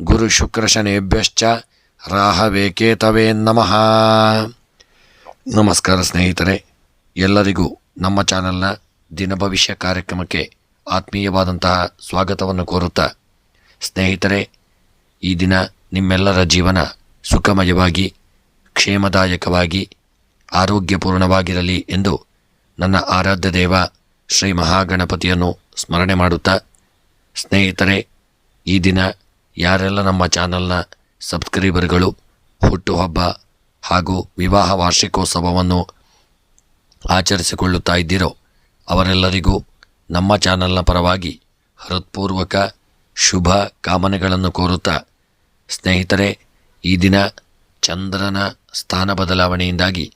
ಗುರುಶುಕ್ರಶನೇಭ್ಯಶ್ಚ ರಾಹವೇಕೇತವೇ ನಮಃ ನಮಸ್ಕಾರ ಸ್ನೇಹಿತರೆ ಎಲ್ಲರಿಗೂ ನಮ್ಮ ಚಾನಲ್ನ ದಿನ ಭವಿಷ್ಯ ಕಾರ್ಯಕ್ರಮಕ್ಕೆ ಆತ್ಮೀಯವಾದಂತಹ ಸ್ವಾಗತವನ್ನು ಕೋರುತ್ತಾ ಸ್ನೇಹಿತರೆ, ಈ ದಿನ ನಿಮ್ಮೆಲ್ಲರ ಜೀವನ ಸುಖಮಯವಾಗಿ, ಕ್ಷೇಮದಾಯಕವಾಗಿ, ಆರೋಗ್ಯಪೂರ್ಣವಾಗಿರಲಿ ಎಂದು ನನ್ನ ಆರಾಧ್ಯ ದೇವ ಶ್ರೀ ಮಹಾಗಣಪತಿಯನ್ನು ಸ್ಮರಣೆ ಮಾಡುತ್ತಾ ಸ್ನೇಹಿತರೆ, ಈ ದಿನ ಯಾರೆಲ್ಲ ನಮ್ಮ ಚಾನಲ್ನ ಸಬ್ಸ್ಕ್ರೈಬರ್ಗಳು, ಹುಟ್ಟುಹಬ್ಬ ಹಾಗೂ ವಿವಾಹ ವಾರ್ಷಿಕೋತ್ಸವವನ್ನು ಆಚರಿಸಿಕೊಳ್ಳುತ್ತಾ ಇದ್ದೀರೋ, ಅವರೆಲ್ಲರಿಗೂ ನಮ್ಮ ಚಾನಲ್ನ ಪರವಾಗಿ ಹೃತ್ಪೂರ್ವಕ ಶುಭ ಕಾಮನೆಗಳನ್ನು ಕೋರುತ್ತಾ ಸ್ನೇಹಿತರೆ, ಈ ದಿನ ಚಂದ್ರನ ಸ್ಥಾನ ಬದಲಾವಣೆಯಿಂದಾಗಿ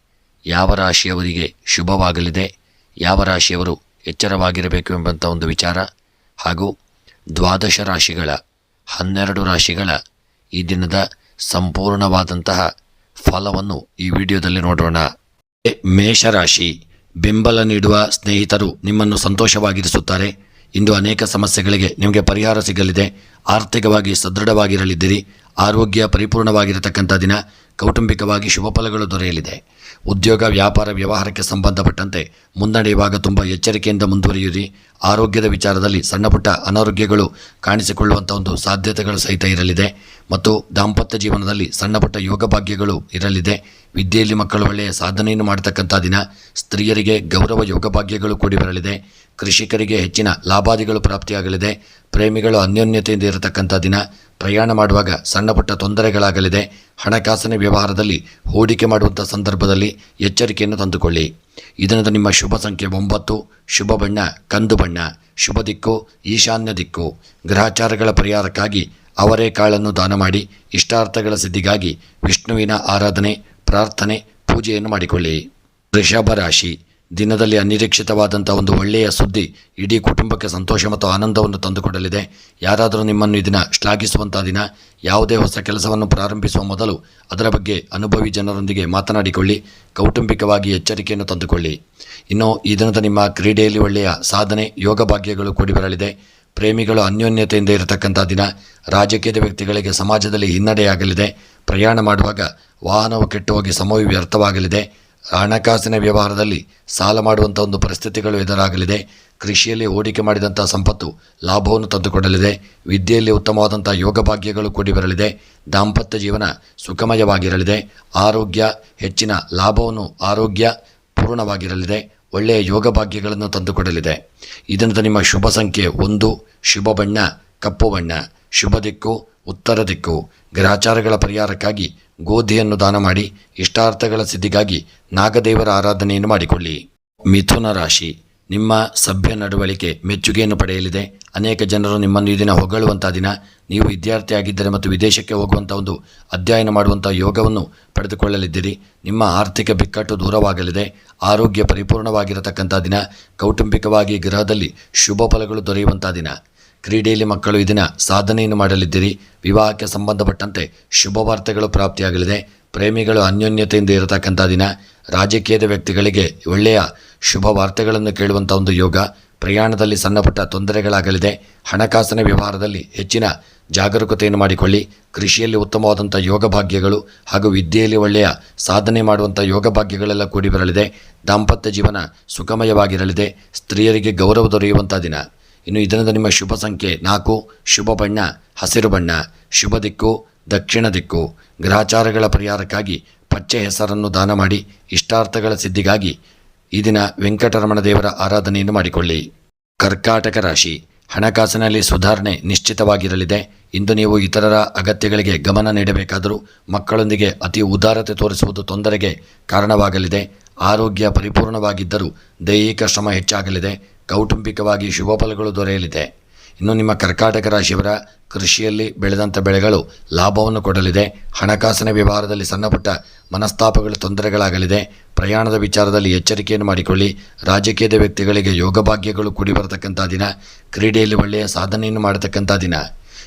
ಯಾವ ರಾಶಿಯವರಿಗೆ ಶುಭವಾಗಲಿದೆ, ಯಾವ ರಾಶಿಯವರು ಎಚ್ಚರವಾಗಿರಬೇಕು ಎಂಬಂಥ ಒಂದು ವಿಚಾರ ಹಾಗೂ ದ್ವಾದಶ ರಾಶಿಗಳ ಹನ್ನೆರಡು ರಾಶಿಗಳ ಈ ದಿನದ ಸಂಪೂರ್ಣವಾದಂತಹ ಫಲವನ್ನು ಈ ವಿಡಿಯೋದಲ್ಲಿ ನೋಡೋಣ. ಮೇಷರಾಶಿ. ಬೆಂಬಲ ನೀಡುವ ಸ್ನೇಹಿತರು ನಿಮ್ಮನ್ನು ಸಂತೋಷವಾಗಿರಿಸುತ್ತಾರೆ. ಇಂದು ಅನೇಕ ಸಮಸ್ಯೆಗಳಿಗೆ ನಿಮಗೆ ಪರಿಹಾರ ಸಿಗಲಿದೆ. ಆರ್ಥಿಕವಾಗಿ ಸದೃಢವಾಗಿರಲಿದ್ದೀರಿ. ಆರೋಗ್ಯ ಪರಿಪೂರ್ಣವಾಗಿರತಕ್ಕಂಥ ದಿನ ಕೌಟುಂಬಿಕವಾಗಿ ಶುಭ ಫಲಗಳು ದೊರೆಯಲಿದೆ. ಉದ್ಯೋಗ, ವ್ಯಾಪಾರ, ವ್ಯವಹಾರಕ್ಕೆ ಸಂಬಂಧಪಟ್ಟಂತೆ ಮುನ್ನಡೆಯುವಾಗ ತುಂಬ ಎಚ್ಚರಿಕೆಯಿಂದ ಮುಂದುವರಿಯಿರಿ. ಆರೋಗ್ಯದ ವಿಚಾರದಲ್ಲಿ ಸಣ್ಣಪುಟ್ಟ ಅನಾರೋಗ್ಯಗಳು ಕಾಣಿಸಿಕೊಳ್ಳುವಂಥ ಒಂದು ಸಾಧ್ಯತೆಗಳು ಸಹಿತ ಇರಲಿದೆ. ಮತ್ತು ದಾಂಪತ್ಯ ಜೀವನದಲ್ಲಿ ಸಣ್ಣಪುಟ್ಟ ಯೋಗಭಾಗ್ಯಗಳು ಇರಲಿದೆ. ವಿದ್ಯೆಯಲ್ಲಿ ಮಕ್ಕಳು ಒಳ್ಳೆಯ ಸಾಧನೆಯನ್ನು ಮಾಡತಕ್ಕಂಥ ದಿನ ಸ್ತ್ರೀಯರಿಗೆ ಗೌರವ ಯೋಗ ಭಾಗ್ಯಗಳು ಕೂಡಿ ಬರಲಿದೆ. ಕೃಷಿಕರಿಗೆ ಹೆಚ್ಚಿನ ಲಾಭಾದಿಗಳು ಪ್ರಾಪ್ತಿಯಾಗಲಿದೆ. ಪ್ರೇಮಿಗಳು ಅನ್ಯೋನ್ಯತೆಯಿಂದ ಇರತಕ್ಕಂಥ ದಿನ ಪ್ರಯಾಣ ಮಾಡುವಾಗ ಸಣ್ಣಪುಟ್ಟ ತೊಂದರೆಗಳಾಗಲಿದೆ. ಹಣಕಾಸಿನ ವ್ಯವಹಾರದಲ್ಲಿ ಹೂಡಿಕೆ ಮಾಡುವಂಥ ಸಂದರ್ಭದಲ್ಲಿ ಎಚ್ಚರಿಕೆಯನ್ನು ತಂದುಕೊಳ್ಳಿ. ಇದರಿಂದ ನಿಮ್ಮ ಶುಭ ಸಂಖ್ಯೆ ಒಂಬತ್ತು, ಶುಭ ಬಣ್ಣ, ಕಂದು ಬಣ್ಣ, ಶುಭ ದಿಕ್ಕು, ಈಶಾನ್ಯ ದಿಕ್ಕು. ಗ್ರಹಚಾರಗಳ ಪರಿಹಾರಕ್ಕಾಗಿ ಅವರೇ ಕಾಳನ್ನು ದಾನ ಮಾಡಿ, ಇಷ್ಟಾರ್ಥಗಳ ಸಿದ್ಧಿಗಾಗಿ ವಿಷ್ಣುವಿನ ಆರಾಧನೆ ಪ್ರಾರ್ಥನೆ, ಪೂಜೆಯನ್ನು ಮಾಡಿಕೊಳ್ಳಿ. ವೃಷಭ ರಾಶಿ, ದಿನದಲ್ಲಿ ಅನಿರೀಕ್ಷಿತವಾದಂಥ ಒಂದು ಒಳ್ಳೆಯ ಸುದ್ದಿ ಇಡೀ ಕುಟುಂಬಕ್ಕೆ ಸಂತೋಷ ಮತ್ತು ಆನಂದವನ್ನು ತಂದುಕೊಡಲಿದೆ. ಯಾರಾದರೂ ನಿಮ್ಮನ್ನು ಈ ದಿನ ಶ್ಲಾಘಿಸುವಂಥ ದಿನ, ಯಾವುದೇ ಹೊಸ ಕೆಲಸವನ್ನು ಪ್ರಾರಂಭಿಸುವ ಮೊದಲು ಅದರ ಬಗ್ಗೆ ಅನುಭವಿ ಜನರೊಂದಿಗೆ ಮಾತನಾಡಿಕೊಳ್ಳಿ. ಕೌಟುಂಬಿಕವಾಗಿ ಎಚ್ಚರಿಕೆಯನ್ನು ತಂದುಕೊಳ್ಳಿ. ಇನ್ನು ಈ ದಿನದ ನಿಮ್ಮ ಕ್ರೀಡೆಯಲ್ಲಿ ಒಳ್ಳೆಯ ಸಾಧನೆ, ಯೋಗ ಭಾಗ್ಯಗಳು ಕೂಡಿ ಬರಲಿದೆ. ಪ್ರೇಮಿಗಳು ಅನ್ಯೋನ್ಯತೆಯಿಂದ ಇರತಕ್ಕಂಥ ದಿನ ರಾಜಕೀಯದ ವ್ಯಕ್ತಿಗಳಿಗೆ ಸಮಾಜದಲ್ಲಿ ಹಿನ್ನಡೆಯಾಗಲಿದೆ. ಪ್ರಯಾಣ ಮಾಡುವಾಗ ವಾಹನವು ಕೆಟ್ಟು ಹೋಗಿ ಸಮಯ ವ್ಯರ್ಥವಾಗಲಿದೆ. ಹಣಕಾಸಿನ ವ್ಯವಹಾರದಲ್ಲಿ ಸಾಲ ಮಾಡುವಂಥ ಒಂದು ಪರಿಸ್ಥಿತಿಗಳು ಎದುರಾಗಲಿದೆ. ಕೃಷಿಯಲ್ಲಿ ಹೂಡಿಕೆ ಮಾಡಿದಂಥ ಸಂಪತ್ತು ಲಾಭವನ್ನು ತಂದುಕೊಡಲಿದೆ. ವಿದ್ಯೆಯಲ್ಲಿ ಉತ್ತಮವಾದಂಥ ಯೋಗಭಾಗ್ಯಗಳು ಕೂಡಿ ಬರಲಿದೆ. ದಾಂಪತ್ಯ ಜೀವನ ಸುಖಮಯವಾಗಿರಲಿದೆ. ಆರೋಗ್ಯ, ಹೆಚ್ಚಿನ ಲಾಭವನ್ನು ಆರೋಗ್ಯ ಪೂರ್ಣವಾಗಿರಲಿದೆ. ಒಳ್ಳೆಯ ಯೋಗ ಭಾಗ್ಯಗಳನ್ನು ತಂದುಕೊಡಲಿದೆ. ಇದರಿಂದ ನಿಮ್ಮ ಶುಭ ಸಂಖ್ಯೆ ಒಂದು, ಶುಭ ಬಣ್ಣ, ಕಪ್ಪು ಬಣ್ಣ, ಶುಭ ದಿಕ್ಕು, ಉತ್ತರ ದಿಕ್ಕು. ಗ್ರಹಾಚಾರಗಳ ಪರಿಹಾರಕ್ಕಾಗಿ ಗೋಧಿಯನ್ನು ದಾನ ಮಾಡಿ, ಇಷ್ಟಾರ್ಥಗಳ ಸಿದ್ಧಿಗಾಗಿ ನಾಗದೇವರ ಆರಾಧನೆಯನ್ನು ಮಾಡಿಕೊಳ್ಳಿ. ಮಿಥುನ ರಾಶಿ. ನಿಮ್ಮ ಸಭ್ಯ ನಡವಳಿಕೆ ಮೆಚ್ಚುಗೆಯನ್ನು ಪಡೆಯಲಿದೆ. ಅನೇಕ ಜನರು ನಿಮ್ಮನ್ನು ಈ ದಿನ ಹೊಗಳುವಂಥ ದಿನ, ನೀವು ವಿದ್ಯಾರ್ಥಿಯಾಗಿದ್ದರೆ ಮತ್ತು ವಿದೇಶಕ್ಕೆ ಹೋಗುವಂಥ ಒಂದು ಅಧ್ಯಯನ ಮಾಡುವಂಥ ಯೋಗವನ್ನು ಪಡೆದುಕೊಳ್ಳಲಿದ್ದೀರಿ. ನಿಮ್ಮ ಆರ್ಥಿಕ ಬಿಕ್ಕಟ್ಟು ದೂರವಾಗಲಿದೆ. ಆರೋಗ್ಯ ಪರಿಪೂರ್ಣವಾಗಿರತಕ್ಕಂಥ ದಿನ, ಕೌಟುಂಬಿಕವಾಗಿ ಗೃಹದಲ್ಲಿ ಶುಭ ಫಲಗಳು ದೊರೆಯುವಂಥ ದಿನ. ಕ್ರೀಡೆಯಲ್ಲಿ ಮಕ್ಕಳು ಈ ದಿನ ಸಾಧನೆಯನ್ನು ಮಾಡಲಿದ್ದೀರಿ. ವಿವಾಹಕ್ಕೆ ಸಂಬಂಧಪಟ್ಟಂತೆ ಶುಭ ವಾರ್ತೆಗಳು ಪ್ರಾಪ್ತಿಯಾಗಲಿದೆ. ಪ್ರೇಮಿಗಳು ಅನ್ಯೋನ್ಯತೆಯಿಂದ ಇರತಕ್ಕಂಥ ದಿನ. ರಾಜಕೀಯದ ವ್ಯಕ್ತಿಗಳಿಗೆ ಒಳ್ಳೆಯ ಶುಭ ವಾರ್ತೆಗಳನ್ನು ಕೇಳುವಂಥ ಒಂದು ಯೋಗ. ಪ್ರಯಾಣದಲ್ಲಿ ಸಣ್ಣಪುಟ್ಟ ತೊಂದರೆಗಳಾಗಲಿದೆ. ಹಣಕಾಸಿನ ವ್ಯವಹಾರದಲ್ಲಿ ಹೆಚ್ಚಿನ ಜಾಗರೂಕತೆಯನ್ನು ಮಾಡಿಕೊಳ್ಳಿ. ಕೃಷಿಯಲ್ಲಿ ಉತ್ತಮವಾದಂಥ ಯೋಗ ಭಾಗ್ಯಗಳು ಹಾಗೂ ವಿದ್ಯೆಯಲ್ಲಿ ಒಳ್ಳೆಯ ಸಾಧನೆ ಮಾಡುವಂಥ ಯೋಗ ಭಾಗ್ಯಗಳೆಲ್ಲ ಕೂಡಿ ಬರಲಿದೆ. ದಾಂಪತ್ಯ ಜೀವನ ಸುಖಮಯವಾಗಿರಲಿದೆ ಸ್ತ್ರೀಯರಿಗೆ ಗೌರವ ದೊರೆಯುವಂಥ ದಿನ. ಇನ್ನು ಇದರಿಂದ ನಿಮ್ಮ ಶುಭ ಸಂಖ್ಯೆ ನಾಲ್ಕು. ಶುಭ ಬಣ್ಣ, ಹಸಿರು ಬಣ್ಣ. ಶುಭ ದಿಕ್ಕು, ದಕ್ಷಿಣ ದಿಕ್ಕು. ಗ್ರಹಚಾರಗಳ ಪರಿಹಾರಕ್ಕಾಗಿ ಪಚ್ಚೆ ಹೆಸರನ್ನು ದಾನ ಮಾಡಿ, ಇಷ್ಟಾರ್ಥಗಳ ಸಿದ್ಧಿಗಾಗಿ ಈ ದಿನ ವೆಂಕಟರಮಣ ದೇವರ ಆರಾಧನೆಯನ್ನು ಮಾಡಿಕೊಳ್ಳಿ. ಕರ್ಕಾಟಕ ರಾಶಿ, ಹಣಕಾಸಿನಲ್ಲಿ ಸುಧಾರಣೆ ನಿಶ್ಚಿತವಾಗಿರಲಿದೆ. ಇಂದು ನೀವು ಇತರರ ಅಗತ್ಯಗಳಿಗೆ ಗಮನ ನೀಡಬೇಕಾದರೂ ಮಕ್ಕಳೊಂದಿಗೆ ಅತಿ ಉದಾರತೆ ತೋರಿಸುವುದು ತೊಂದರೆಗೆ ಕಾರಣವಾಗಲಿದೆ. ಆರೋಗ್ಯ ಪರಿಪೂರ್ಣವಾಗಿದ್ದರೂ ದೈಹಿಕ ಶ್ರಮ ಹೆಚ್ಚಾಗಲಿದೆ. ಕೌಟುಂಬಿಕವಾಗಿ ಶುಭ ಫಲಗಳು ದೊರೆಯಲಿದೆ. ಇನ್ನು ನಿಮ್ಮ ಕರ್ಕಾಟಕ ರಾಶಿಯವರ ಕೃಷಿಯಲ್ಲಿ ಬೆಳೆದಂಥ ಬೆಳೆಗಳು ಲಾಭವನ್ನು ಕೊಡಲಿದೆ. ಹಣಕಾಸಿನ ವ್ಯವಹಾರದಲ್ಲಿ ಸಣ್ಣಪುಟ್ಟ ಮನಸ್ತಾಪಗಳು, ತೊಂದರೆಗಳಾಗಲಿದೆ. ಪ್ರಯಾಣದ ವಿಚಾರದಲ್ಲಿ ಎಚ್ಚರಿಕೆಯನ್ನು ಮಾಡಿಕೊಳ್ಳಿ. ರಾಜಕೀಯದ ವ್ಯಕ್ತಿಗಳಿಗೆ ಯೋಗಭಾಗ್ಯಗಳು ಕೂಡಿ ಬರತಕ್ಕಂಥ ದಿನ. ಕ್ರೀಡೆಯಲ್ಲಿ ಒಳ್ಳೆಯ ಸಾಧನೆಯನ್ನು ಮಾಡತಕ್ಕಂಥ ದಿನ.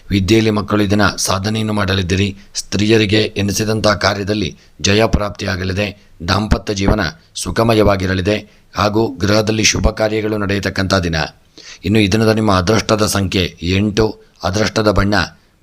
ವಿದ್ಯೆಯಲ್ಲಿ ಮಕ್ಕಳು ಇದನ್ನು ಸಾಧನೆಯನ್ನು ಮಾಡಲಿದ್ದೀರಿ. ಸ್ತ್ರೀಯರಿಗೆ ಎನಿಸಿದಂಥ ಕಾರ್ಯದಲ್ಲಿ ಜಯ ಪ್ರಾಪ್ತಿಯಾಗಲಿದೆ. ದಾಂಪತ್ಯ ಜೀವನ ಸುಖಮಯವಾಗಿರಲಿದೆ. ಹಾಗೂ ಗೃಹದಲ್ಲಿ ಶುಭ ಕಾರ್ಯಗಳು ನಡೆಯತಕ್ಕಂಥ ದಿನ. ಇನ್ನು ಇದರಿಂದ ನಿಮ್ಮ ಅದೃಷ್ಟದ ಸಂಖ್ಯೆ ಎಂಟು, ಅದೃಷ್ಟದ ಬಣ್ಣ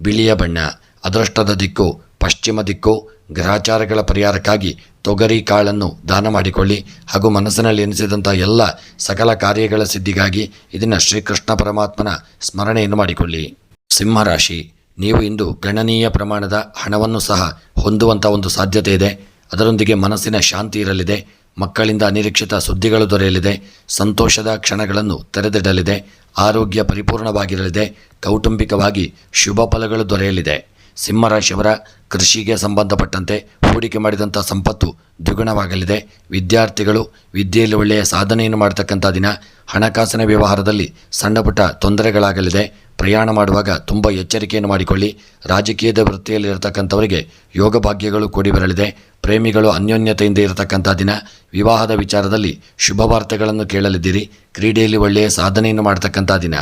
ಬಿಳಿಯ ಬಣ್ಣ, ಅದೃಷ್ಟದ ದಿಕ್ಕು ಪಶ್ಚಿಮ ದಿಕ್ಕು. ಗ್ರಹಚಾರಗಳ ಪರಿಹಾರಕ್ಕಾಗಿ ತೊಗರಿ ಕಾಳನ್ನು ದಾನ ಮಾಡಿಕೊಳ್ಳಿ. ಹಾಗೂ ಮನಸ್ಸಿನಲ್ಲಿ ಎನಿಸಿದಂಥ ಎಲ್ಲ ಸಕಲ ಕಾರ್ಯಗಳ ಸಿದ್ಧಿಗಾಗಿ ಇದನ್ನು ಶ್ರೀಕೃಷ್ಣ ಪರಮಾತ್ಮನ ಸ್ಮರಣೆಯನ್ನು ಮಾಡಿಕೊಳ್ಳಿ. ಸಿಂಹರಾಶಿ ನೀವು ಇಂದು ಗಣನೀಯ ಪ್ರಮಾಣದ ಹಣವನ್ನು ಸಹ ಹೊಂದುವಂಥ ಒಂದು ಸಾಧ್ಯತೆ ಇದೆ. ಅದರೊಂದಿಗೆ ಮನಸ್ಸಿನ ಶಾಂತಿ ಇರಲಿದೆ. ಮಕ್ಕಳಿಂದ ಅನಿರೀಕ್ಷಿತ ಸುದ್ದಿಗಳು ದೊರೆಯಲಿದೆ. ಸಂತೋಷದ ಕ್ಷಣಗಳನ್ನು ತೆರೆದಿಡಲಿದೆ. ಆರೋಗ್ಯ ಪರಿಪೂರ್ಣವಾಗಿರಲಿದೆ. ಕೌಟುಂಬಿಕವಾಗಿ ಶುಭ ಫಲಗಳು ದೊರೆಯಲಿದೆ. ಸಿಂಹರಾಶಿಯವರ ಕೃಷಿಗೆ ಸಂಬಂಧಪಟ್ಟಂತೆ ಹೂಡಿಕೆ ಮಾಡಿದಂಥ ಸಂಪತ್ತು ದ್ವಿಗುಣವಾಗಲಿದೆ. ವಿದ್ಯಾರ್ಥಿಗಳು ವಿದ್ಯೆಯಲ್ಲಿ ಒಳ್ಳೆಯ ಸಾಧನೆಯನ್ನು ಮಾಡತಕ್ಕಂಥ ದಿನ ಹಣಕಾಸಿನ ವ್ಯವಹಾರದಲ್ಲಿ ಸಣ್ಣಪುಟ್ಟ ತೊಂದರೆಗಳಾಗಲಿದೆ. ಪ್ರಯಾಣ ಮಾಡುವಾಗ ತುಂಬ ಎಚ್ಚರಿಕೆಯನ್ನು ಮಾಡಿಕೊಳ್ಳಿ. ರಾಜಕೀಯದ ವೃತ್ತಿಯಲ್ಲಿರತಕ್ಕಂಥವರಿಗೆ ಯೋಗ ಭಾಗ್ಯಗಳು ಕೂಡಿ ಬರಲಿದೆ. ಪ್ರೇಮಿಗಳು ಅನ್ಯೋನ್ಯತೆಯಿಂದ ಇರತಕ್ಕಂಥ ದಿನ ವಿವಾಹದ ವಿಚಾರದಲ್ಲಿ ಶುಭ ವಾರ್ತೆಗಳನ್ನು ಕೇಳಲಿದ್ದೀರಿ. ಕ್ರೀಡೆಯಲ್ಲಿ ಒಳ್ಳೆಯ ಸಾಧನೆಯನ್ನು ಮಾಡತಕ್ಕಂಥ ದಿನ.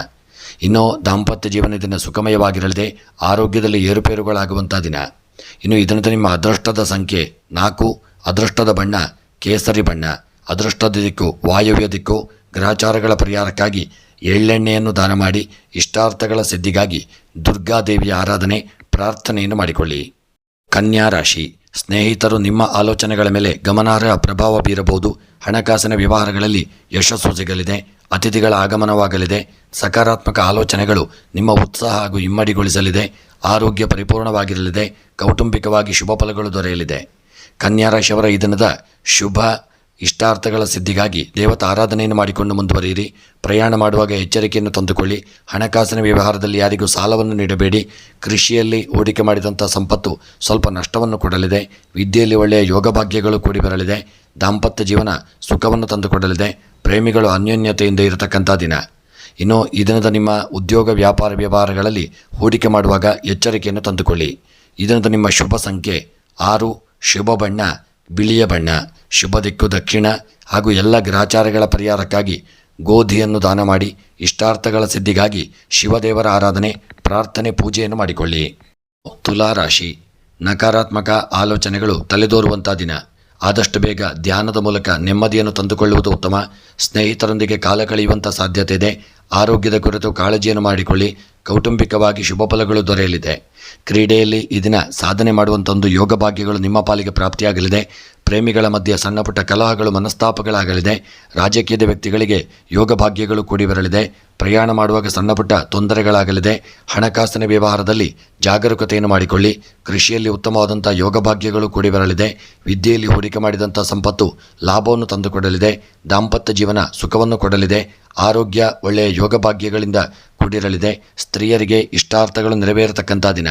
ಇನ್ನು ದಾಂಪತ್ಯ ಜೀವನ ಸುಖಮಯವಾಗಿರಲಿದೆ. ಆರೋಗ್ಯದಲ್ಲಿ ಏರುಪೇರುಗಳಾಗುವಂಥ ದಿನ. ಇನ್ನು ಇದರಿಂದ ನಿಮ್ಮ ಅದೃಷ್ಟದ ಸಂಖ್ಯೆ ನಾಲ್ಕು, ಅದೃಷ್ಟದ ಬಣ್ಣ ಕೇಸರಿ ಬಣ್ಣ, ಅದೃಷ್ಟದ ದಿಕ್ಕು ವಾಯವ್ಯ ದಿಕ್ಕು, ಗ್ರಹಚಾರಗಳ ಪರಿಹಾರಕ್ಕಾಗಿ ಎಳ್ಳೆಣ್ಣೆಯನ್ನು ದಾನ ಮಾಡಿ ಇಷ್ಟಾರ್ಥಗಳ ಸಿದ್ಧಿಗಾಗಿ ದುರ್ಗಾದೇವಿಯ ಆರಾಧನೆ, ಪ್ರಾರ್ಥನೆಯನ್ನು ಮಾಡಿಕೊಳ್ಳಿ. ಕನ್ಯಾ ರಾಶಿ, ಸ್ನೇಹಿತರು ನಿಮ್ಮ ಆಲೋಚನೆಗಳ ಮೇಲೆ ಗಮನಾರ್ಹ ಪ್ರಭಾವ ಬೀರಬಹುದು. ಹಣಕಾಸಿನ ವ್ಯವಹಾರಗಳಲ್ಲಿ ಯಶಸ್ಸು ಸಿಗಲಿದೆ. ಅತಿಥಿಗಳ ಆಗಮನವಾಗಲಿದೆ. ಸಕಾರಾತ್ಮಕ ಆಲೋಚನೆಗಳು ನಿಮ್ಮ ಉತ್ಸಾಹ ಹಾಗೂ ಇಮ್ಮಡಿಗೊಳಿಸಲಿದೆ ಆರೋಗ್ಯ ಪರಿಪೂರ್ಣವಾಗಿರಲಿದೆ. ಕೌಟುಂಬಿಕವಾಗಿ ಶುಭ ಫಲಗಳು ದೊರೆಯಲಿದೆ. ಕನ್ಯಾ ರಾಶಿಯವರ ಈ ದಿನದ ಶುಭ ಇಷ್ಟಾರ್ಥಗಳ ಸಿದ್ಧಿಗಾಗಿ ದೇವತಾ ಆರಾಧನೆಯನ್ನು ಮಾಡಿಕೊಂಡು ಮುಂದುವರಿಯಿರಿ. ಪ್ರಯಾಣ ಮಾಡುವಾಗ ಎಚ್ಚರಿಕೆಯನ್ನು ತಂದುಕೊಳ್ಳಿ. ಹಣಕಾಸಿನ ವ್ಯವಹಾರದಲ್ಲಿ ಯಾರಿಗೂ ಸಾಲವನ್ನು ನೀಡಬೇಡಿ. ಕೃಷಿಯಲ್ಲಿ ಹೂಡಿಕೆ ಮಾಡಿದಂಥ ಸಂಪತ್ತು ಸ್ವಲ್ಪ ನಷ್ಟವನ್ನು ಕೊಡಲಿದೆ. ವಿದ್ಯೆಯಲ್ಲಿ ಒಳ್ಳೆಯ ಯೋಗಭಾಗ್ಯಗಳು ಕೂಡಿ ಬರಲಿದೆ. ದಾಂಪತ್ಯ ಜೀವನ ಸುಖವನ್ನು ತಂದುಕೊಡಲಿದೆ. ಪ್ರೇಮಿಗಳು ಅನ್ಯೋನ್ಯತೆಯಿಂದ ಇರತಕ್ಕಂಥ ದಿನ. ಇನ್ನು ಈ ದಿನದ ನಿಮ್ಮ ಉದ್ಯೋಗ, ವ್ಯಾಪಾರ ವ್ಯವಹಾರಗಳಲ್ಲಿ ಹೂಡಿಕೆ ಮಾಡುವಾಗ ಎಚ್ಚರಿಕೆಯನ್ನು ತಂದುಕೊಳ್ಳಿ. ಈ ದಿನದ ನಿಮ್ಮ ಶುಭ ಸಂಖ್ಯೆ ಆರು, ಶುಭ ಬಣ್ಣ ಬಿಳಿಯ ಬಣ್ಣ, ಶುಭ ದಿಕ್ಕು ದಕ್ಷಿಣ ಹಾಗೂ ಎಲ್ಲ ಗ್ರಹಚಾರಗಳ ಪರಿಹಾರಕ್ಕಾಗಿ ಗೋಧಿಯನ್ನು ದಾನ ಮಾಡಿ ಇಷ್ಟಾರ್ಥಗಳ ಸಿದ್ಧಿಗಾಗಿ ಶಿವದೇವರ ಆರಾಧನೆ, ಪ್ರಾರ್ಥನೆ, ಪೂಜೆಯನ್ನು ಮಾಡಿಕೊಳ್ಳಿ. ತುಲಾರಾಶಿ. ನಕಾರಾತ್ಮಕ ಆಲೋಚನೆಗಳು ತಲೆದೋರುವಂಥ ದಿನ. ಆದಷ್ಟು ಬೇಗ ಧ್ಯಾನದ ಮೂಲಕ ನೆಮ್ಮದಿಯನ್ನು ತಂದುಕೊಳ್ಳುವುದು ಉತ್ತಮ. ಸ್ನೇಹಿತರೊಂದಿಗೆ ಕಾಲ ಕಳೆಯುವಂಥ ಸಾಧ್ಯತೆ ಇದೆ. ಆರೋಗ್ಯದ ಕುರಿತು ಕಾಳಜಿಯನ್ನು ಮಾಡಿಕೊಳ್ಳಿ. ಕೌಟುಂಬಿಕವಾಗಿ ಶುಭ ಫಲಗಳು ದೊರೆಯಲಿದೆ. ಕ್ರೀಡೆಯಲ್ಲಿ ಈ ದಿನ ಸಾಧನೆ ಮಾಡುವಂಥ ಒಂದು ಯೋಗ ಭಾಗ್ಯಗಳು ನಿಮ್ಮ ಪಾಲಿಗೆ ಪ್ರಾಪ್ತಿಯಾಗಲಿದೆ. ಪ್ರೇಮಿಗಳ ಮಧ್ಯೆ ಸಣ್ಣಪುಟ್ಟ ಕಲಹಗಳು, ಮನಸ್ತಾಪಗಳಾಗಲಿದೆ. ರಾಜಕೀಯದ ವ್ಯಕ್ತಿಗಳಿಗೆ ಯೋಗ ಭಾಗ್ಯಗಳು ಕೂಡಿ ಬರಲಿದೆ. ಪ್ರಯಾಣ ಮಾಡುವಾಗ ಸಣ್ಣಪುಟ್ಟ ತೊಂದರೆಗಳಾಗಲಿದೆ. ಹಣಕಾಸಿನ ವ್ಯವಹಾರದಲ್ಲಿ ಜಾಗರೂಕತೆಯನ್ನು ಮಾಡಿಕೊಳ್ಳಿ. ಕೃಷಿಯಲ್ಲಿ ಉತ್ತಮವಾದಂಥ ಯೋಗ ಭಾಗ್ಯಗಳು ಕೂಡಿ ಬರಲಿದೆ. ವಿದ್ಯೆಯಲ್ಲಿ ಹೂಡಿಕೆ ಮಾಡಿದಂಥ ಸಂಪತ್ತು ಲಾಭವನ್ನು ತಂದುಕೊಡಲಿದೆ. ದಾಂಪತ್ಯ ಜೀವನ ಸುಖವನ್ನು ಕೊಡಲಿದೆ. ಆರೋಗ್ಯ ಒಳ್ಳೆಯ ಯೋಗ ಭಾಗ್ಯಗಳಿಂದ ಕೂಡಿರಲಿದೆ ಸ್ತ್ರೀಯರಿಗೆ ಇಷ್ಟಾರ್ಥಗಳು ನೆರವೇರತಕ್ಕಂಥ ದಿನ.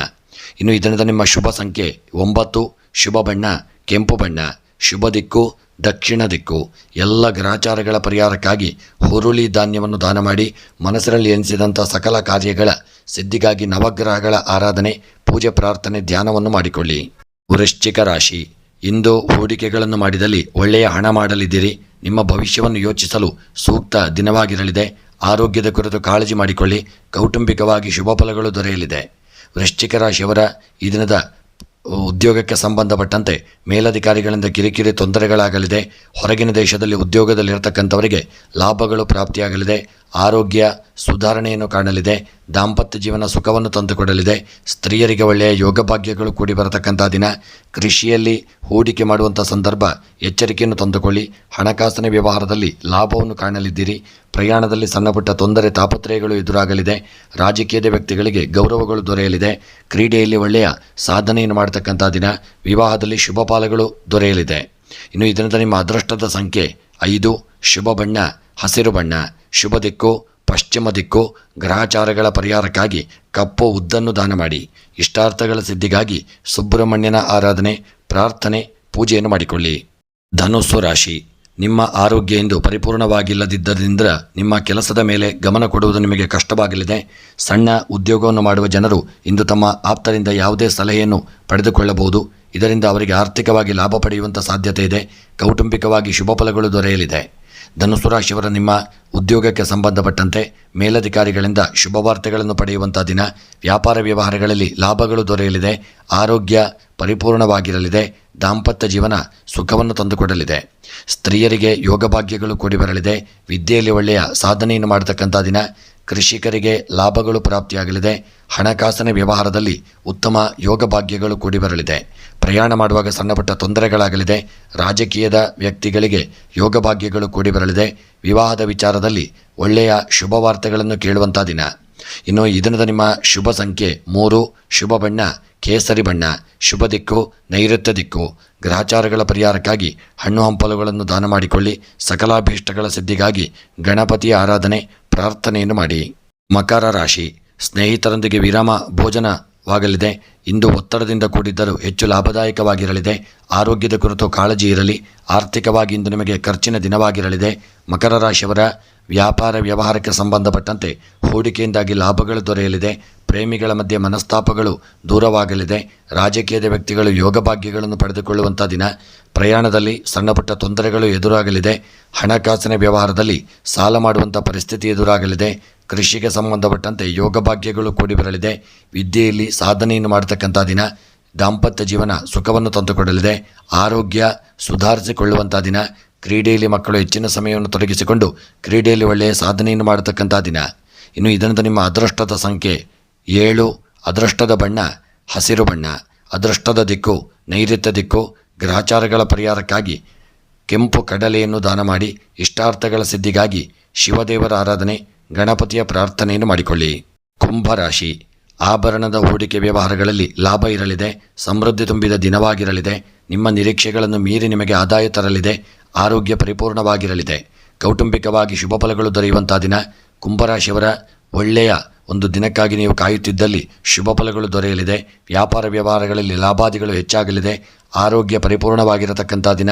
ಇನ್ನು ಈ ನಿಮ್ಮ ಶುಭ ಸಂಖ್ಯೆ ಒಂಬತ್ತು, ಶುಭ ಬಣ್ಣ, ಕೆಂಪು ಬಣ್ಣ, ಶುಭ ದಿಕ್ಕು, ದಕ್ಷಿಣ ದಿಕ್ಕು. ಎಲ್ಲ ಗ್ರಹಚಾರಗಳ ಪರಿಹಾರಕ್ಕಾಗಿ ಹುರುಳಿ ಧಾನ್ಯವನ್ನು ದಾನ ಮಾಡಿ ಮನಸ್ಸಿನಲ್ಲಿ ಎನಿಸಿದಂಥ ಸಕಲ ಕಾರ್ಯಗಳ ಸಿದ್ಧಿಗಾಗಿ ನವಗ್ರಹಗಳ ಆರಾಧನೆ, ಪೂಜೆ, ಪ್ರಾರ್ಥನೆ, ಧ್ಯಾನವನ್ನು ಮಾಡಿಕೊಳ್ಳಿ. ವೃಶ್ಚಿಕ ರಾಶಿ, ಇಂದು ಹೂಡಿಕೆಗಳನ್ನು ಮಾಡಿದಲ್ಲಿ ಒಳ್ಳೆಯ ಹಣ ಮಾಡಲಿದ್ದೀರಿ. ನಿಮ್ಮ ಭವಿಷ್ಯವನ್ನು ಯೋಚಿಸಲು ಸೂಕ್ತ ದಿನವಾಗಿರಲಿದೆ. ಆರೋಗ್ಯದ ಕುರಿತು ಕಾಳಜಿ ಮಾಡಿಕೊಳ್ಳಿ. ಕೌಟುಂಬಿಕವಾಗಿ ಶುಭ ಫಲಗಳು ದೊರೆಯಲಿದೆ. ವೃಶ್ಚಿಕ ರಾಶಿಯವರ ಈ ದಿನದ ಉದ್ಯೋಗಕ್ಕೆ ಸಂಬಂಧಪಟ್ಟಂತೆ ಮೇಲಧಿಕಾರಿಗಳಿಂದ ಕಿರಿಕಿರಿ ತೊಂದರೆಗಳಾಗಲಿದೆ. ಹೊರಗಿನ ದೇಶದಲ್ಲಿ ಉದ್ಯೋಗದಲ್ಲಿರತಕ್ಕಂಥವರಿಗೆ ಲಾಭಗಳು ಪ್ರಾಪ್ತಿಯಾಗಲಿದೆ. ಆರೋಗ್ಯ ಸುಧಾರಣೆಯನ್ನು ಕಾಣಲಿದೆ. ದಾಂಪತ್ಯ ಜೀವನ ಸುಖವನ್ನು ತಂದುಕೊಡಲಿದೆ. ಸ್ತ್ರೀಯರಿಗೆ ಒಳ್ಳೆಯ ಯೋಗ ಭಾಗ್ಯಗಳು ಕೂಡಿ ಬರತಕ್ಕಂಥ ದಿನ. ಕೃಷಿಯಲ್ಲಿ ಹೂಡಿಕೆ ಮಾಡುವಂಥ ಸಂದರ್ಭ ಎಚ್ಚರಿಕೆಯನ್ನು ತಂದುಕೊಳ್ಳಿ. ಹಣಕಾಸಿನ ವ್ಯವಹಾರದಲ್ಲಿ ಲಾಭವನ್ನು ಕಾಣಲಿದ್ದೀರಿ. ಪ್ರಯಾಣದಲ್ಲಿ ಸಣ್ಣಪುಟ್ಟ ತೊಂದರೆ, ತಾಪತ್ರಯಗಳು ಎದುರಾಗಲಿದೆ. ರಾಜಕೀಯದ ವ್ಯಕ್ತಿಗಳಿಗೆ ಗೌರವಗಳು ದೊರೆಯಲಿದೆ. ಕ್ರೀಡೆಯಲ್ಲಿ ಒಳ್ಳೆಯ ಸಾಧನೆಯನ್ನು ಮಾಡತಕ್ಕಂಥ ದಿನ. ವಿವಾಹದಲ್ಲಿ ಶುಭ ಫಲಗಳು ದೊರೆಯಲಿದೆ. ಇನ್ನು ಇದರಿಂದ ನಿಮ್ಮ ಅದೃಷ್ಟದ ಸಂಖ್ಯೆ ಐದು. ಶುಭ ಬಣ್ಣ, ಹಸಿರು ಬಣ್ಣ. ಶುಭ ದಿಕ್ಕು ಪಶ್ಚಿಮ ದಿಕ್ಕು ಗ್ರಹಚಾರಗಳ ಪರಿಹಾರಕ್ಕಾಗಿ ಕಪ್ಪು ಉದ್ದನ್ನು ದಾನ ಮಾಡಿ, ಇಷ್ಟಾರ್ಥಗಳ ಸಿದ್ಧಿಗಾಗಿ ಸುಬ್ರಹ್ಮಣ್ಯನ ಆರಾಧನೆ, ಪ್ರಾರ್ಥನೆ, ಪೂಜೆಯನ್ನು ಮಾಡಿಕೊಳ್ಳಿ. ಧನುಸ್ಸು ರಾಶಿ. ನಿಮ್ಮ ಆರೋಗ್ಯ ಎಂದು ಪರಿಪೂರ್ಣವಾಗಿಲ್ಲದಿದ್ದರಿಂದ ನಿಮ್ಮ ಕೆಲಸದ ಮೇಲೆ ಗಮನ ಕೊಡುವುದು ನಿಮಗೆ ಕಷ್ಟವಾಗಲಿದೆ. ಸಣ್ಣ ಉದ್ಯೋಗವನ್ನು ಮಾಡುವ ಜನರು ಇಂದು ತಮ್ಮ ಆಪ್ತರಿಂದ ಯಾವುದೇ ಸಲಹೆಯನ್ನು ಪಡೆದುಕೊಳ್ಳಬಹುದು. ಇದರಿಂದ ಅವರಿಗೆ ಆರ್ಥಿಕವಾಗಿ ಲಾಭ ಪಡೆಯುವಂಥ ಸಾಧ್ಯತೆ ಇದೆ. ಕೌಟುಂಬಿಕವಾಗಿ ಶುಭ ಫಲಗಳು ದೊರೆಯಲಿದೆ. ಧನುಸು ಅವರ ನಿಮ್ಮ ಉದ್ಯೋಗಕ್ಕೆ ಸಂಬಂಧಪಟ್ಟಂತೆ ಮೇಲಧಿಕಾರಿಗಳಿಂದ ಶುಭವಾರ್ತೆಗಳನ್ನು ಪಡೆಯುವಂಥ ದಿನ ವ್ಯಾಪಾರ ವ್ಯವಹಾರಗಳಲ್ಲಿ ಲಾಭಗಳು ದೊರೆಯಲಿದೆ, ಆರೋಗ್ಯ ಪರಿಪೂರ್ಣವಾಗಿರಲಿದೆ, ದಾಂಪತ್ಯ ಜೀವನ ಸುಖವನ್ನು ತಂದುಕೊಡಲಿದೆ. ಸ್ತ್ರೀಯರಿಗೆ ಯೋಗಭಾಗ್ಯಗಳು ಕೂಡಿ ಬರಲಿದೆ ವಿದ್ಯೆಯಲ್ಲಿ ಒಳ್ಳೆಯ ಸಾಧನೆಯನ್ನು ಮಾಡತಕ್ಕಂಥ ದಿನ ಕೃಷಿಕರಿಗೆ ಲಾಭಗಳು ಪ್ರಾಪ್ತಿಯಾಗಲಿದೆ. ಹಣಕಾಸಿನ ವ್ಯವಹಾರದಲ್ಲಿ ಉತ್ತಮ ಯೋಗ ಭಾಗ್ಯಗಳು ಕೂಡಿ ಬರಲಿದೆ ಪ್ರಯಾಣ ಮಾಡುವಾಗ ಸಣ್ಣಪುಟ್ಟ ತೊಂದರೆಗಳಾಗಲಿದೆ. ರಾಜಕೀಯದ ವ್ಯಕ್ತಿಗಳಿಗೆ ಯೋಗ ಭಾಗ್ಯಗಳು ಕೂಡಿ ಬರಲಿದೆ ವಿವಾಹದ ವಿಚಾರದಲ್ಲಿ ಒಳ್ಳೆಯ ಶುಭ ವಾರ್ತೆಗಳನ್ನು ಕೇಳುವಂಥ ದಿನ. ಇನ್ನು ಈ ದಿನದ ನಿಮ್ಮ ಶುಭ ಸಂಖ್ಯೆ ಮೂರು, ಶುಭ ಬಣ್ಣ, ಕೇಸರಿ ಬಣ್ಣ, ಶುಭ ದಿಕ್ಕು, ನೈಋತ್ಯ ದಿಕ್ಕು. ಗ್ರಹಚಾರಗಳ ಪರಿಹಾರಕ್ಕಾಗಿ ಹಣ್ಣು ಹಂಪಲುಗಳನ್ನು ದಾನ ಮಾಡಿಕೊಳ್ಳಿ. ಸಕಲಾಭೀಷ್ಟಗಳ ಸಿದ್ಧಿಗಾಗಿ ಗಣಪತಿಯ ಆರಾಧನೆ ಪ್ರಾರ್ಥನೆಯನ್ನು ಮಾಡಿ ಮಕರ ರಾಶಿ, ಸ್ನೇಹಿತರೊಂದಿಗೆ ವಿರಾಮ ಭೋಜನವಾಗಲಿದೆ. ಇಂದು ಒತ್ತಡದಿಂದ ಕೂಡಿದ್ದರೂ ಹೆಚ್ಚು ಲಾಭದಾಯಕವಾಗಿರಲಿದೆ. ಆರೋಗ್ಯದ ಕುರಿತು ಕಾಳಜಿ ಇರಲಿ. ಆರ್ಥಿಕವಾಗಿ ಇಂದು ನಿಮಗೆ ಖರ್ಚಿನ ದಿನವಾಗಿರಲಿದೆ. ಮಕರ ರಾಶಿಯವರ ವ್ಯಾಪಾರ ವ್ಯವಹಾರಕ್ಕೆ ಸಂಬಂಧಪಟ್ಟಂತೆ ಹೂಡಿಕೆಯಿಂದಾಗಿ ಲಾಭಗಳು ದೊರೆಯಲಿದೆ. ಪ್ರೇಮಿಗಳ ಮಧ್ಯೆ ಮನಸ್ತಾಪಗಳು ದೂರವಾಗಲಿದೆ. ರಾಜಕೀಯದ ವ್ಯಕ್ತಿಗಳು ಯೋಗ ಭಾಗ್ಯಗಳನ್ನು ಪಡೆದುಕೊಳ್ಳುವಂಥ ದಿನ. ಪ್ರಯಾಣದಲ್ಲಿ ಸಣ್ಣಪುಟ್ಟ ತೊಂದರೆಗಳು ಎದುರಾಗಲಿದೆ. ಹಣಕಾಸಿನ ವ್ಯವಹಾರದಲ್ಲಿ ಸಾಲ ಮಾಡುವಂಥ ಪರಿಸ್ಥಿತಿ ಎದುರಾಗಲಿದೆ. ಕೃಷಿಗೆ ಸಂಬಂಧಪಟ್ಟಂತೆ ಯೋಗ ಭಾಗ್ಯಗಳು ಕೂಡಿ ಬರಲಿದೆ ವಿದ್ಯೆಯಲ್ಲಿ ಸಾಧನೆಯನ್ನು ಮಾಡತಕ್ಕಂಥ ದಿನ. ದಾಂಪತ್ಯ ಜೀವನ ಸುಖವನ್ನು ತಂದುಕೊಡಲಿದೆ. ಆರೋಗ್ಯ ಸುಧಾರಿಸಿಕೊಳ್ಳುವಂಥ ದಿನ. ಕ್ರೀಡೆಯಲ್ಲಿ ಮಕ್ಕಳು ಹೆಚ್ಚಿನ ಸಮಯವನ್ನು ತೊಡಗಿಸಿಕೊಂಡು ಕ್ರೀಡೆಯಲ್ಲಿ ಒಳ್ಳೆಯ ಸಾಧನೆಯನ್ನು ಮಾಡತಕ್ಕಂಥ ದಿನ. ಇನ್ನು ಇದರಿಂದ ನಿಮ್ಮ ಅದೃಷ್ಟದ ಸಂಖ್ಯೆ ಏಳು, ಅದೃಷ್ಟದ ಬಣ್ಣ, ಹಸಿರು ಬಣ್ಣ, ಅದೃಷ್ಟದ ದಿಕ್ಕು, ನೈಋತ್ಯ ದಿಕ್ಕು, ಗ್ರಹಚಾರಗಳ ಪರಿಹಾರಕ್ಕಾಗಿ ಕೆಂಪು ಕಡಲೆಯನ್ನು ದಾನ ಮಾಡಿ, ಇಷ್ಟಾರ್ಥಗಳ ಸಿದ್ಧಿಗಾಗಿ ಶಿವದೇವರ ಆರಾಧನೆ, ಗಣಪತಿಯ ಪ್ರಾರ್ಥನೆಯನ್ನು ಮಾಡಿಕೊಳ್ಳಿ. ಕುಂಭರಾಶಿ, ಆಭರಣದ ಹೂಡಿಕೆ ವ್ಯವಹಾರಗಳಲ್ಲಿ ಲಾಭ ಇರಲಿದೆ, ಸಮೃದ್ಧಿ ತುಂಬಿದ ದಿನವಾಗಿರಲಿದೆ, ನಿಮ್ಮ ನಿರೀಕ್ಷೆಗಳನ್ನು ಮೀರಿ ನಿಮಗೆ ಆದಾಯ ತರಲಿದೆ, ಆರೋಗ್ಯ ಪರಿಪೂರ್ಣವಾಗಿರಲಿದೆ. ಕೌಟುಂಬಿಕವಾಗಿ ಶುಭ ಫಲಗಳು ದೊರೆಯುವಂಥ ದಿನ, ಕುಂಭರಾಶಿಯವರ ಒಳ್ಳೆಯ ಒಂದು ದಿನಕ್ಕಾಗಿ ನೀವು ಕಾಯುತ್ತಿದ್ದಲ್ಲಿ ಶುಭ ಫಲಗಳು ದೊರೆಯಲಿದೆ. ವ್ಯಾಪಾರ ವ್ಯವಹಾರಗಳಲ್ಲಿ ಲಾಭಾದಿಗಳು ಹೆಚ್ಚಾಗಲಿದೆ. ಆರೋಗ್ಯ ಪರಿಪೂರ್ಣವಾಗಿರತಕ್ಕಂಥ ದಿನ.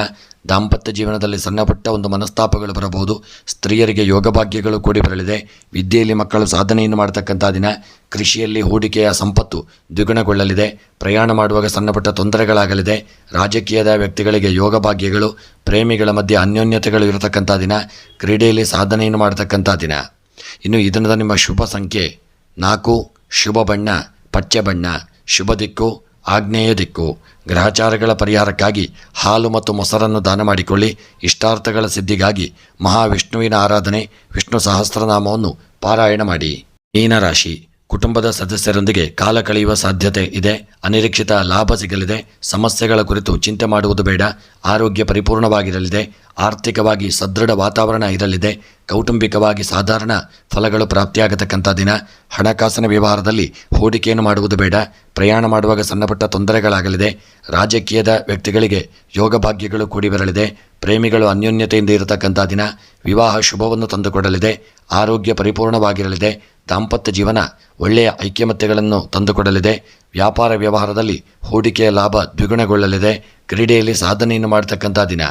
ದಾಂಪತ್ಯ ಜೀವನದಲ್ಲಿ ಸಣ್ಣಪುಟ್ಟ ಒಂದು ಮನಸ್ತಾಪಗಳು ಬರಬಹುದು. ಸ್ತ್ರೀಯರಿಗೆ ಯೋಗ ಭಾಗ್ಯಗಳು ಕೂಡಿ ಬರಲಿದೆ. ವಿದ್ಯೆಯಲ್ಲಿ ಮಕ್ಕಳು ಸಾಧನೆಯನ್ನು ಮಾಡತಕ್ಕಂಥ ದಿನ. ಕೃಷಿಯಲ್ಲಿ ಹೂಡಿಕೆಯ ಸಂಪತ್ತು ದ್ವಿಗುಣಗೊಳ್ಳಲಿದೆ. ಪ್ರಯಾಣ ಮಾಡುವಾಗ ಸಣ್ಣಪುಟ್ಟ ತೊಂದರೆಗಳಾಗಲಿದೆ. ರಾಜಕೀಯದ ವ್ಯಕ್ತಿಗಳಿಗೆ ಯೋಗ ಭಾಗ್ಯಗಳು, ಪ್ರೇಮಿಗಳ ಮಧ್ಯೆ ಅನ್ಯೋನ್ಯತೆಗಳು ಇರತಕ್ಕಂಥ ದಿನ. ಕ್ರೀಡೆಯಲ್ಲಿ ಸಾಧನೆಯನ್ನು ಮಾಡತಕ್ಕಂಥ ದಿನ. ಇನ್ನು ಈ ದಿನದ ನಿಮ್ಮ ಶುಭ ಸಂಖ್ಯೆ ನಾಲ್ಕು, ಶುಭ ಬಣ್ಣ ಪಚ್ಚೆ ಬಣ್ಣ, ಶುಭ ದಿಕ್ಕು, ಆಗ್ನೇಯ ದಿಕ್ಕು. ಗ್ರಹಚಾರಗಳ ಪರಿಹಾರಕ್ಕಾಗಿ ಹಾಲು ಮತ್ತು ಮೊಸರನ್ನು ದಾನ ಮಾಡಿಕೊಳ್ಳಿ. ಇಷ್ಟಾರ್ಥಗಳ ಸಿದ್ಧಿಗಾಗಿ ಮಹಾವಿಷ್ಣುವಿನ ಆರಾಧನೆ, ವಿಷ್ಣು ಸಹಸ್ರನಾಮವನ್ನು ಪಾರಾಯಣ ಮಾಡಿ. ಮೀನರಾಶಿ. ಕುಟುಂಬದ ಸದಸ್ಯರೊಂದಿಗೆ ಕಾಲ ಕಳೆಯುವ ಸಾಧ್ಯತೆ ಇದೆ. ಅನಿರೀಕ್ಷಿತ ಲಾಭ ಸಿಗಲಿದೆ. ಸಮಸ್ಯೆಗಳ ಕುರಿತು ಚಿಂತೆ ಮಾಡುವುದು ಬೇಡ. ಆರೋಗ್ಯ ಪರಿಪೂರ್ಣವಾಗಿರಲಿದೆ. ಆರ್ಥಿಕವಾಗಿ ಸದೃಢ ವಾತಾವರಣ ಇರಲಿದೆ. ಕೌಟುಂಬಿಕವಾಗಿ ಸಾಧಾರಣ ಫಲಗಳು ಪ್ರಾಪ್ತಿಯಾಗತಕ್ಕಂಥ ದಿನ. ಹಣಕಾಸಿನ ವ್ಯವಹಾರದಲ್ಲಿ ಹೂಡಿಕೆಯನ್ನು ಮಾಡುವುದು ಬೇಡ. ಪ್ರಯಾಣ ಮಾಡುವಾಗ ಸಣ್ಣಪುಟ್ಟ ತೊಂದರೆಗಳಾಗಲಿದೆ. ರಾಜಕೀಯದ ವ್ಯಕ್ತಿಗಳಿಗೆ ಯೋಗ ಭಾಗ್ಯಗಳು ಕೂಡಿ ಬರಲಿದೆ. ಪ್ರೇಮಿಗಳು ಅನ್ಯೋನ್ಯತೆಯಿಂದ ಇರತಕ್ಕಂಥ ದಿನ. ವಿವಾಹ ಶುಭವನ್ನು ತಂದುಕೊಡಲಿದೆ. ಆರೋಗ್ಯ ಪರಿಪೂರ್ಣವಾಗಿರಲಿದೆ. ದಾಂಪತ್ಯ ಜೀವನ, ಒಳ್ಳೆಯ ಐಕ್ಯಮತ್ಯಗಳನ್ನು ತಂದುಕೊಡಲಿದೆ. ವ್ಯಾಪಾರ ವ್ಯವಹಾರದಲ್ಲಿ ಹೂಡಿಕೆಯ ಲಾಭ ದ್ವಿಗುಣಗೊಳ್ಳಲಿದೆ. ಕ್ರೀಡೆಯಲ್ಲಿ ಸಾಧನೆಯನ್ನು ಮಾಡತಕ್ಕಂಥ ದಿನ.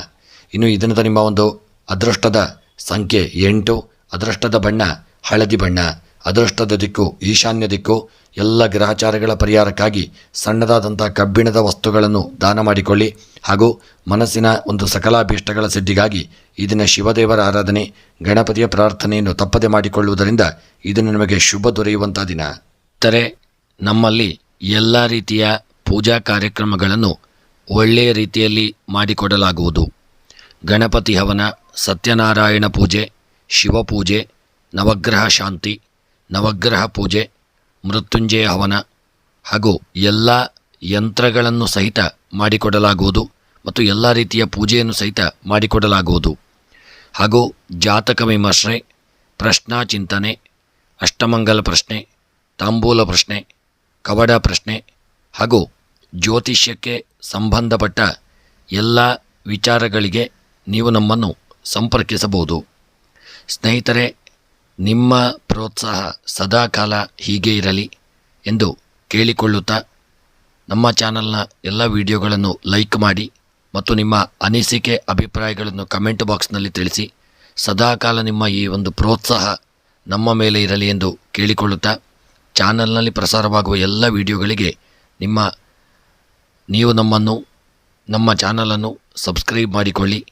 ಇನ್ನು ಈ ದಿನದ ನಿಮ್ಮ ಒಂದು ಅದೃಷ್ಟದ ಸಂಖ್ಯೆ ಎಂಟು. ಅದೃಷ್ಟದ ಬಣ್ಣ ಹಳದಿ ಬಣ್ಣ. ಅದೃಷ್ಟದ ದಿಕ್ಕು, ಈಶಾನ್ಯ ದಿಕ್ಕು, ಎಲ್ಲ ಗ್ರಹಚಾರಗಳ ಪರಿಹಾರಕ್ಕಾಗಿ ಸಣ್ಣದಾದಂಥ ಕಬ್ಬಿಣದ ವಸ್ತುಗಳನ್ನು ದಾನ ಮಾಡಿಕೊಳ್ಳಿ ಹಾಗೂ ಮನಸ್ಸಿನ ಒಂದು ಸಕಲಾಭೀಷ್ಟಗಳ ಸಿದ್ಧಿಗಾಗಿ ಇದನ್ನು ದಿನ ಶಿವದೇವರ ಆರಾಧನೆ, ಗಣಪತಿಯ ಪ್ರಾರ್ಥನೆಯನ್ನು ತಪ್ಪದೆ ಮಾಡಿಕೊಳ್ಳುವುದರಿಂದ ಇದನ್ನು ನಿಮಗೆ ಶುಭ ದೊರೆಯುವಂಥ ದಿನ. ಇತರೆ ನಮ್ಮಲ್ಲಿ ಎಲ್ಲ ರೀತಿಯ ಪೂಜಾ ಕಾರ್ಯಕ್ರಮಗಳನ್ನು ಒಳ್ಳೆಯ ರೀತಿಯಲ್ಲಿ ಮಾಡಿಕೊಡಲಾಗುವುದು. ಗಣಪತಿ ಹವನ, ಸತ್ಯನಾರಾಯಣ ಪೂಜೆ, ಶಿವಪೂಜೆ, ನವಗ್ರಹ ಶಾಂತಿ ನವಗ್ರಹ ಪೂಜೆ, ಮೃತ್ಯುಂಜಯ ಹವನ ಹಾಗೂ ಎಲ್ಲ ಯಂತ್ರಗಳನ್ನು ಸಹಿತ ಮಾಡಿಕೊಡಲಾಗುವುದು ಮತ್ತು ಎಲ್ಲ ರೀತಿಯ ಪೂಜೆಯನ್ನು ಸಹಿತ ಮಾಡಿಕೊಡಲಾಗುವುದು. ಹಾಗೂ ಜಾತಕ ವಿಮರ್ಶೆ, ಪ್ರಶ್ನಾ ಚಿಂತನೆ, ಅಷ್ಟಮಂಗಲ ಪ್ರಶ್ನೆ, ತಾಂಬೂಲ ಪ್ರಶ್ನೆ, ಕವಡ ಪ್ರಶ್ನೆ ಹಾಗೂ ಜ್ಯೋತಿಷ್ಯಕ್ಕೆ ಸಂಬಂಧಪಟ್ಟ ಎಲ್ಲ ವಿಚಾರಗಳಿಗೆ ನೀವು ನಮ್ಮನ್ನು ಸಂಪರ್ಕಿಸಬಹುದು. ಸ್ನೇಹಿತರೆ ನಿಮ್ಮ ಪ್ರೋತ್ಸಾಹ ಸದಾಕಾಲ ಹೀಗೆ ಇರಲಿ ಎಂದು ಕೇಳಿಕೊಳ್ಳುತ್ತಾ ನಮ್ಮ ಚಾನಲ್ನ ಎಲ್ಲ ವಿಡಿಯೋಗಳನ್ನು ಲೈಕ್ ಮಾಡಿ ಮತ್ತು ನಿಮ್ಮ ಅನಿಸಿಕೆ ಅಭಿಪ್ರಾಯಗಳನ್ನು ಕಮೆಂಟ್ ಬಾಕ್ಸ್ನಲ್ಲಿ ತಿಳಿಸಿ. ಸದಾಕಾಲ ನಿಮ್ಮ ಈ ಒಂದು ಪ್ರೋತ್ಸಾಹ ನಮ್ಮ ಮೇಲೆ ಇರಲಿ ಎಂದು ಕೇಳಿಕೊಳ್ಳುತ್ತಾ ಚಾನಲ್ನಲ್ಲಿ ಪ್ರಸಾರವಾಗುವ ಎಲ್ಲ ವಿಡಿಯೋಗಳಿಗೆ ನಿಮ್ಮ ನೀವು ನಮ್ಮನ್ನು, ನಮ್ಮ ಚಾನಲನ್ನು ಸಬ್ಸ್ಕ್ರೈಬ್ ಮಾಡಿಕೊಳ್ಳಿ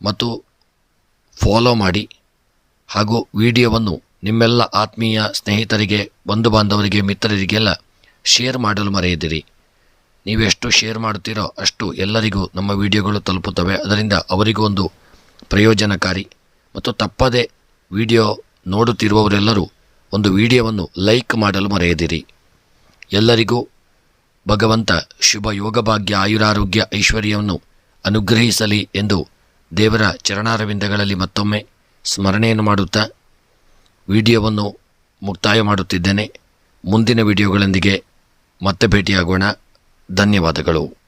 ಮತ್ತು ಫಾಲೋ ಮಾಡಿ. ಹಾಗೂ ವಿಡಿಯೋವನ್ನು ನಿಮ್ಮೆಲ್ಲ ಆತ್ಮೀಯ ಸ್ನೇಹಿತರಿಗೆ ಬಂಧು ಬಾಂಧವರಿಗೆ ಮಿತ್ರರಿಗೆಲ್ಲ ಶೇರ್ ಮಾಡಲು ಮರೆಯದಿರಿ. ನೀವೆಷ್ಟು ಶೇರ್ ಮಾಡುತ್ತೀರೋ ಅಷ್ಟು ಎಲ್ಲರಿಗೂ ನಮ್ಮ ವಿಡಿಯೋಗಳು ತಲುಪುತ್ತವೆ. ಅದರಿಂದ ಅವರಿಗೂ ಒಂದು ಪ್ರಯೋಜನಕಾರಿ ಮತ್ತು ತಪ್ಪದೆ ವಿಡಿಯೋ ನೋಡುತ್ತಿರುವವರೆಲ್ಲರೂ ಒಂದು ವಿಡಿಯೋವನ್ನು ಲೈಕ್ ಮಾಡಲು ಮರೆಯದಿರಿ. ಎಲ್ಲರಿಗೂ ಭಗವಂತ ಶುಭ ಯೋಗಭಾಗ್ಯ ಆಯುರಾರೋಗ್ಯ ಐಶ್ವರ್ಯವನ್ನು ಅನುಗ್ರಹಿಸಲಿ ಎಂದು ದೇವರ ಚರಣಾರವಿಂದಗಳಲ್ಲಿ ಮತ್ತೊಮ್ಮೆ ಸ್ಮರಣೆಯನ್ನು ಮಾಡುತ್ತಾ ವಿಡಿಯೋವನ್ನು ಮುಕ್ತಾಯ ಮಾಡುತ್ತಿದ್ದೇನೆ. ಮುಂದಿನ ವಿಡಿಯೋಗಳೊಂದಿಗೆ ಮತ್ತೆ ಭೇಟಿಯಾಗೋಣ. ಧನ್ಯವಾದಗಳು.